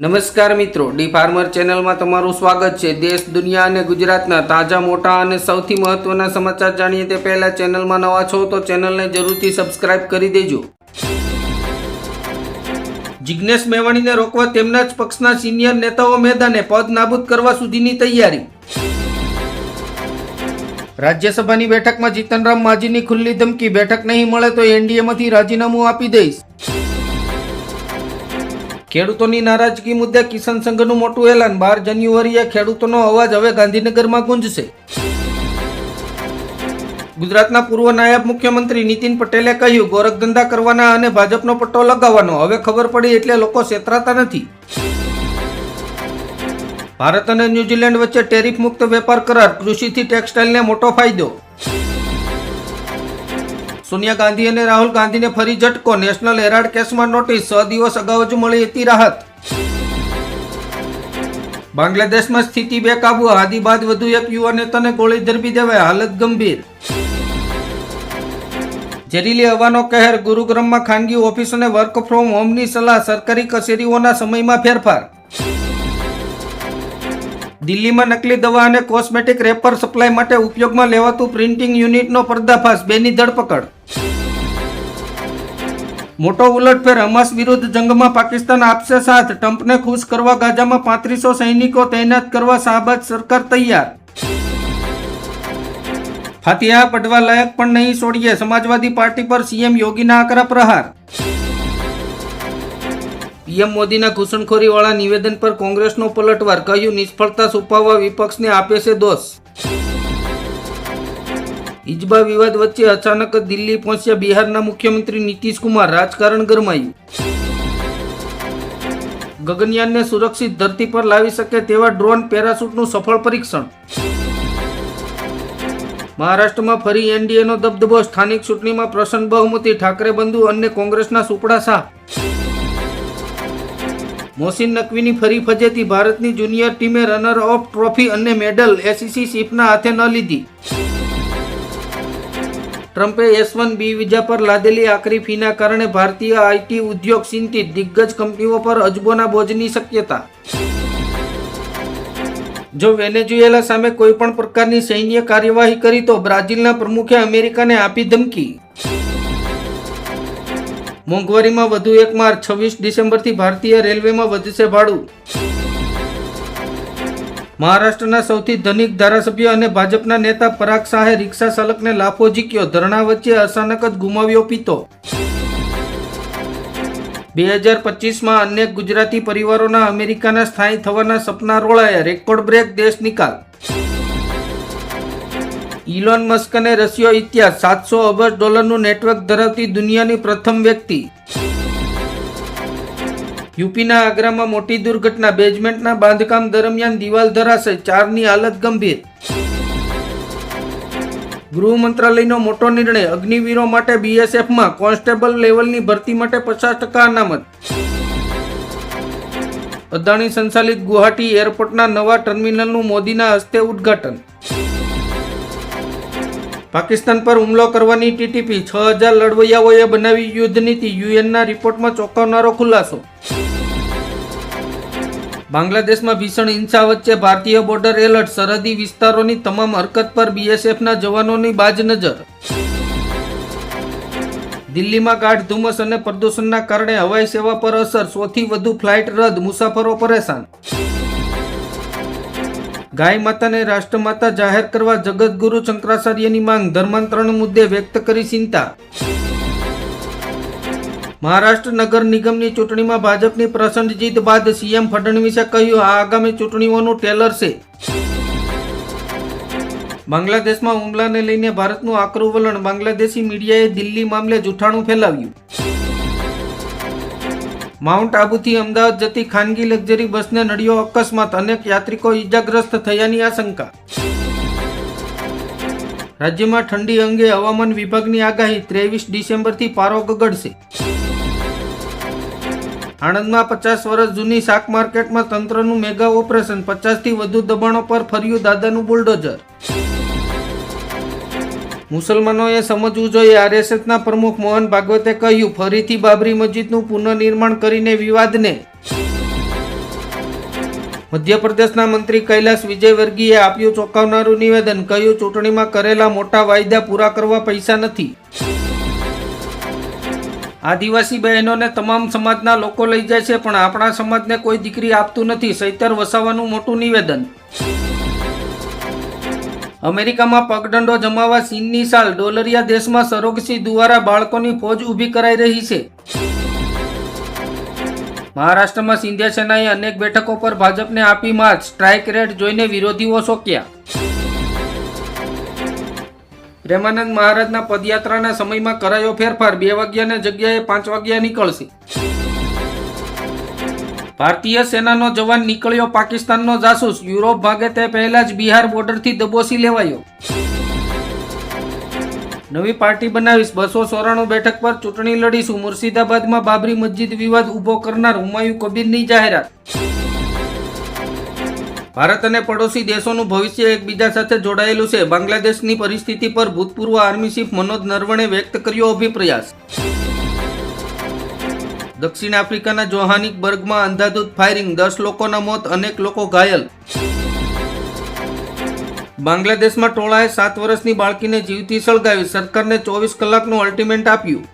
નમસ્કાર મિત્રો, D farmer ચેનલમાં તમારું સ્વાગત છે. દેશ, દુનિયા અને ગુજરાતના તાજા, મોટા અને સૌથી મહત્વના સમાચાર જાણીએ તે પહેલા ચેનલમાં નવા છો તો ચેનલને જરૂરથી સબસ્ક્રાઇબ કરી દેજો. જિજ્ઞેશ મેવાણીને રોકવા તેમના જ પક્ષના સિનિયર નેતાઓ મેદાને પદ નાબૂદ કરવા સુધીની તૈયારી. રાજ્યસભાની બેઠકમાં જીતનરામ માજીની ખુલ્લી ધમકી, બેઠક નહીં મળે તો એનડીએમાંથી રાજીનામું આપી દઈશ. ખેડૂતોની નારાજગી મુદ્દે કિસાન સંઘનું મોટું એલાન. બાર જાન્યુઆરીએ ખેડૂતોનો અવાજ હવે ગાંધીનગરમાં ગુંજશે. ગુજરાતના પૂર્વ નાયબ મુખ્યમંત્રી નીતિન પટેલે કહ્યું, ગોરખધંધા કરવાના અને ભાજપનો પટ્ટો લગાવવાનો. હવે ખબર પડી એટલે લોકો છેતરાતા નથી. ભારત અને ન્યૂઝીલેન્ડ વચ્ચે ટેરિફ મુક્ત વેપાર કરાર. કૃષિથી ટેક્સટાઇલને મોટો ફાયદો. સોનિયા ગાંધી અને રાહુલ ગાંધીને ફરી ઝટકો. નેશનલ હેરાલ્ડ કેસમાં નોટિસ, છ દિવસ અગાઉ જ મળી હતી રાહત. બાંગ્લાદેશમાં સ્થિતિ બેકાબુ હાદી બાદ વધુ એક યુવા નેતાને ગોળી ધરબી દેવાય, હાલત ગંભીર. ઝેરીલી હવાનો કહેર, ગુરુગ્રામમાં ખાનગી ઓફિસ અને વર્ક ફ્રોમ હોમની સલાહ, સરકારી કચેરીઓના સમયમાં ફેરફાર. દિલ્હીમાં નકલી દવા અને કોસ્મેટિક રેપર સપ્લાય માટે ઉપયોગમાં લેવાતું પ્રિન્ટિંગ યુનિટનો પર્દાફાશ, બેની ધરપકડ. મોટો ઉલટફેર હમાસ વિરુદ્ધ જંગમાં પાકિસ્તાન આપશે સાથ. ટ્રમ્પને ખુશ કરવા ગાઝામાં પાંત્રીસો સૈનિકો તૈનાત કરવા શાહબાદ સરકાર તૈયાર. ફાતિહા પડવા લાયક પણ નહીં છોડીએ. સમાજવાદી પાર્ટી પર સીએમ યોગીના આકરા પ્રહાર. પીએમ મોદીના ઘૂસણખોરીવાળા નિવેદન પર કોંગ્રેસનો પલટવાર, કહ્યું, નિષ્ફળતા છુપાવવા વિપક્ષને આપે છે દોષ. ઇજબા વિવાદ વચ્ચે અચાનક દિલ્હી પહોંચ્યા બિહારના મુખ્યમંત્રી નીતિશ કુમાર રાજકારણ ગરમાયું. ગગનયાનને સુરક્ષિત ધરતી પર લાવી શકે તેવા ડ્રોન પેરાશૂટનું સફળ પરીક્ષણ. મહારાષ્ટ્રમાં ફરી એનડીએનો દબદબો, સ્થાનિક ચૂંટણીમાં પ્રસન્ન બહુમતી ઠાકરે બંધુ અને કોંગ્રેસના સુપડા શાહ. મોહસિન નકવીની ફરી ફજેતી ભારતની જુનિયર ટીમે રનર ઓફ ટ્રોફી અને મેડલ એસીસી શીફના હાથે ન લીધી. ટ્રમ્પે એસ વન બી વિઝા પર લાદેલી આકરી ફીના કારણે ભારતીય આઈટી ઉદ્યોગ ચિંતિત. દિગ્ગજ કંપનીઓ પર અજબોના બોજની શક્યતા. જો વેનેઝુએલા સામે કોઈ પણ પ્રકારની સૈન્ય કાર્યવાહી કરી તો બ્રાઝિલના પ્રમુખે અમેરિકાને આપી ધમકી. મોંઘવારીમાં વધુ એક માર્ચ છવ્વીસ ડિસેમ્બરથી ભારતીય રેલવેમાં વધશે ભાડું. મહારાષ્ટ્રના સૌથી ધનિક ધારાસભ્ય અને ભાજપના નેતા પરાગ શાહે રિક્ષા ચાલકને લાફો ઝીક્યો, ધરણા વચ્ચે અચાનક જ ગુમાવ્યો પિતો બે હજાર પચીસમાં અનેક ગુજરાતી પરિવારોના અમેરિકાના સ્થાયી થવાના સપના રોળાયા, રેકોર્ડ બ્રેક, દેશ નિકાલ. ઇલોન મસ્ક અને રશિયો ઇતિહાસ સાતસો અબજ ડોલરનું નેટવર્ક ધરાવતી દુનિયાની પ્રથમ વ્યક્તિ. યુપીના આગ્રામાં મોટી દુર્ઘટના, બેઝમેન્ટના બાંધકામ દરમિયાન દિવાલ ધરાશે ચારની હાલત ગંભીર. ગૃહ મંત્રાલયનો મોટો નિર્ણય, અગ્નિવીરો માટે બીએસએફમાં કોન્સ્ટેબલ લેવલની ભરતી માટે પચાસ ટકા અનામત. અદાણી સંચાલિત ગુવાહાટી એરપોર્ટના નવા ટર્મિનલનું મોદીના હસ્તે ઉદ્ઘાટન. પાકિસ્તાન પર હુમલો કરવાની ટીટીપી છ હજાર લડવૈયાઓએ બનાવી યુદ્ધ નીતિ યુએનના રિપોર્ટમાં ચોંકાવનારો ખુલાસો. બાંગ્લાદેશમાં ભીષણ હિંસા વચ્ચે ભારતીય બોર્ડર એલર્ટ સરહદી વિસ્તારોની તમામ હરકત પર બીએસએફના જવાનોની બાજ નજર. દિલ્હીમાં ગાઢ ધુમ્મસ અને પ્રદૂષણના કારણે હવાઈ સેવા પર અસર, સૌથી વધુ ફ્લાઇટ રદ, મુસાફરો પરેશાન. ગાય માતાને રાષ્ટ્રમાતા જાહેર કરવા જગતગુરુ શંકરાચાર્યની માંગ, ધર્માંતરણ મુદ્દે વ્યક્ત કરી ચિંતા. મહારાષ્ટ્ર નગર નિગમની ચૂંટણીમાં ભાજપની પ્રચંડ જીત બાદ સીએમ ફડણવીસે કહ્યું, આ આગામી ચૂંટણીઓનું ટેલર છે. બાંગ્લાદેશમાં હુમલાને લઈને ભારતનું આકરું વલણ, બાંગ્લાદેશી મીડિયાએ દિલ્હી મામલે જૂઠાણું ફેલાવ્યું. માઉન્ટ આબુથી અમદાવાદ જતી ખાનગી લક્ઝરી બસને નડ્યો અકસ્માત. અનેક યાત્રિકો ઈજાગ્રસ્ત થયાની આશંકા. રાજ્યમાં ઠંડી અંગે હવામાન વિભાગની આગાહી ત્રેવીસ ડિસેમ્બરથી પારો ગગડશે. આણંદમાં પચાસ વર્ષ જૂની શાક માર્કેટમાં તંત્રનું મેગા ઓપરેશન. પચાસથી વધુ દબાણો પર ફર્યું દાદાનું બુલડોઝર. મુસલમાનોએ સમજવું જોઈએ. આરએસએસના પ્રમુખ મોહન ભાગવતે કહ્યું, ફરીથી બાબરી મસ્જિદનું પુનઃનિર્માણ કરીને વિવાદને મધ્યપ્રદેશના મંત્રી કૈલાસ વિજયવર્ગીએ આપ્યું ચોંકાવનારું નિવેદન. કહ્યું, ચૂંટણીમાં કરેલા મોટા વાયદા પૂરા કરવા પૈસા નથી. આદિવાસી બહેનોને તમામ સમાજના લોકો લઈ જાય છે, પણ આપણા સમાજને કોઈ દીકરી આપતું નથી. સૈતર વસાવાનું મોટું નિવેદન. અમેરિકામાં પગદંડો જમાવવા ચીનની સાલ ડોલરિયા દેશમાં સરોગસી દ્વારા બાળકોની ફોજ ઊભી કરાઈ રહી છે. મહારાષ્ટ્રમાં સિંધિયા સેનાએ અનેક બેઠકો પર ભાજપને આપી માર્ચ, સ્ટ્રાઇક રેટ જોઈને વિરોધીઓ શોક્યા. પ્રેમાનંદ મહારાજના પદયાત્રાના સમયમાં કરાયો ફેરફાર, બે વાગ્યાના જગ્યાએ પાંચ વાગ્યા નીકળશે. ભારતીય સેનાનો જવાન નીકળ્યો પાકિસ્તાનનો જાસૂસ. યુરોપ ભાગે તે પહેલા જ બિહાર બોર્ડરથી દબોસી લેવાયો. નવી પાર્ટી બનાવીશ. બસો ચોરાણું બેઠક પર ચૂંટણી લડીશું. મુર્શિદાબાદમાં બાબરી મસ્જિદ વિવાદ ઊભો કરનાર હુમાયુ કબીરની જાહેરાત. ભારત અને પડોશી દેશોનું ભવિષ્ય એકબીજા સાથે જોડાયેલું છે. બાંગ્લાદેશની પરિસ્થિતિ પર ભૂતપૂર્વ આર્મી ચીફ મનોજ નરવણે વ્યક્ત કર્યો અભિપ્રયાસ. દક્ષિણ આફ્રિકાના જોહાનિકબર્ગમાં અંધાધૂત ફાયરિંગ. દસ લોકોના મોત, અનેક લોકો ઘાયલ. બાંગ્લાદેશમાં ટોળાએ સાત વર્ષની બાળકીને જીવતી સળગાવી સરકારને ચોવીસ કલાકનું અલ્ટિમેન્ટ આપ્યું.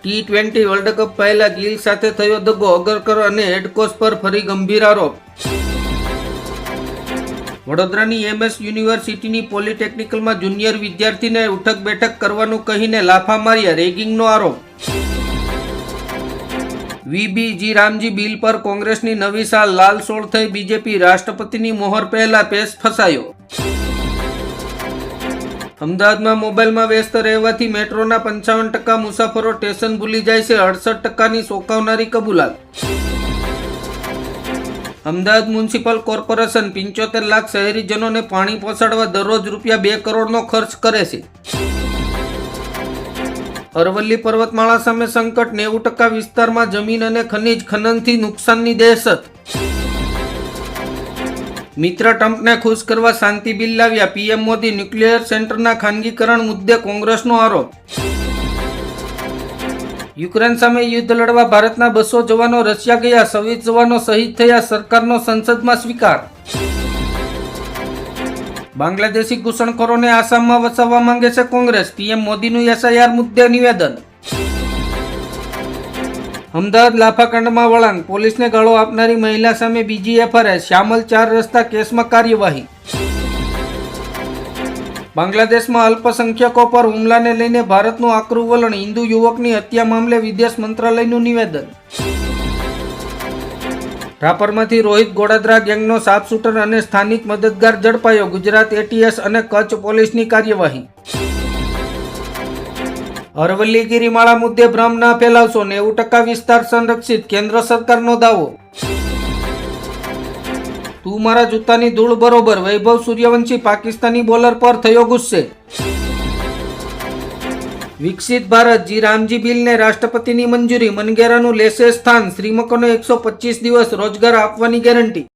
ટી ટ્વેન્ટી વર્લ્ડ કપ પહેલા ગિલ સાથે થયો દગો, અગરકર અને હેડકોચ પર ફરી ગંભીર આરોપ. વડોદરાની એમએસ યુનિવર્સિટીની પોલિટેકનિકલમાં જુનિયર વિદ્યાર્થીને ઉઠક બેઠક કરવાનું કહીને લાફા માર્યા રેગિંગનો આરોપ. વીબીજી રામજી બિલ પર કોંગ્રેસની નવી સાલ લાલસોળ થઈ, બીજેપી રાષ્ટ્રપતિની મોહર પહેલા પેશ ફસાયો. અમદાવાદમાં મોબાઈલમાં વ્યસ્ત રહેવાથી મેટ્રોના પંચાવન ટકા મુસાફરો સ્ટેશન ભૂલી જાય છે, અડસઠ ટકાની ચોંકાવનારી કબૂલાત. અમદાવાદ મ્યુનિસિપલ કોર્પોરેશન પંચોતેર લાખ શહેરીજનોને પાણી પહોંચાડવા દરરોજ રૂપિયા બે કરોડનો ખર્ચ કરે છે. અરવલ્લી પર્વતમાળા સામે સંકટ નેવું ટકા વિસ્તારમાં જમીન અને ખનિજ ખનનથી નુકસાનની દહેશત. મિત્ર ટ્રમ્પને ખુશ કરવા શાંતિ બિલ લાવ્યા. પીએમ મોદી ન્યુક્લિયર સેન્ટરના ખાનગીકરણ મુદ્દે કોંગ્રેસનો આરોપ. યુક્રેન સામે યુદ્ધ લડવા ભારતના બસો જવાનો રશિયા ગયા. છવ્વીસ જવાનો શહીદ થયા. સરકારનો સંસદમાં સ્વીકાર. બાંગ્લાદેશી ઘૂસણખોરોને આસામમાં વસાવવા માંગે છે કોંગ્રેસ. પીએમ મોદીનું એસઆઈઆર મુદ્દે નિવેદન. અમદાવાદ લાફાકાંડમાં વળાંક. પોલીસને ગાળો આપનારી મહિલા સામે બીજી એફઆઈઆર શ્યામલ ચાર રસ્તા કેસમાં કાર્યવાહી. બાંગ્લાદેશમાં અલ્પસંખ્યકો પર હુમલાને લઈને ભારતનું આકરું વલણ. હિન્દુ યુવકની હત્યા મામલે વિદેશ મંત્રાલયનું નિવેદન. રાપરમાંથી રોહિત ગોડાદરા ગેંગનો સાફ શૂટર અને સ્થાનિક મદદગાર ઝડપાયો. ગુજરાત એટીએસ અને કચ્છ પોલીસની કાર્યવાહી. અરવલ્લી ગિરિમાળા મુદ્દે ભ્રમ ના ફેલાવશો. નેવું ટકા વિસ્તાર સંરક્ષિત. કેન્દ્ર સરકારનો દાવો. તું મારા જૂતાની ધૂળ બરોબર. વૈભવ સૂર્યવંશી પાકિસ્તાની બોલર પર થયો ગુસ્સે. વિકસિત ભારત, જી રામજી બિલને રાષ્ટ્રપતિની મંજૂરી, મનગેરાનું લેશે સ્થાન, શ્રીમકોને એકસો પચીસ દિવસ રોજગાર આપવાની ગેરંટી.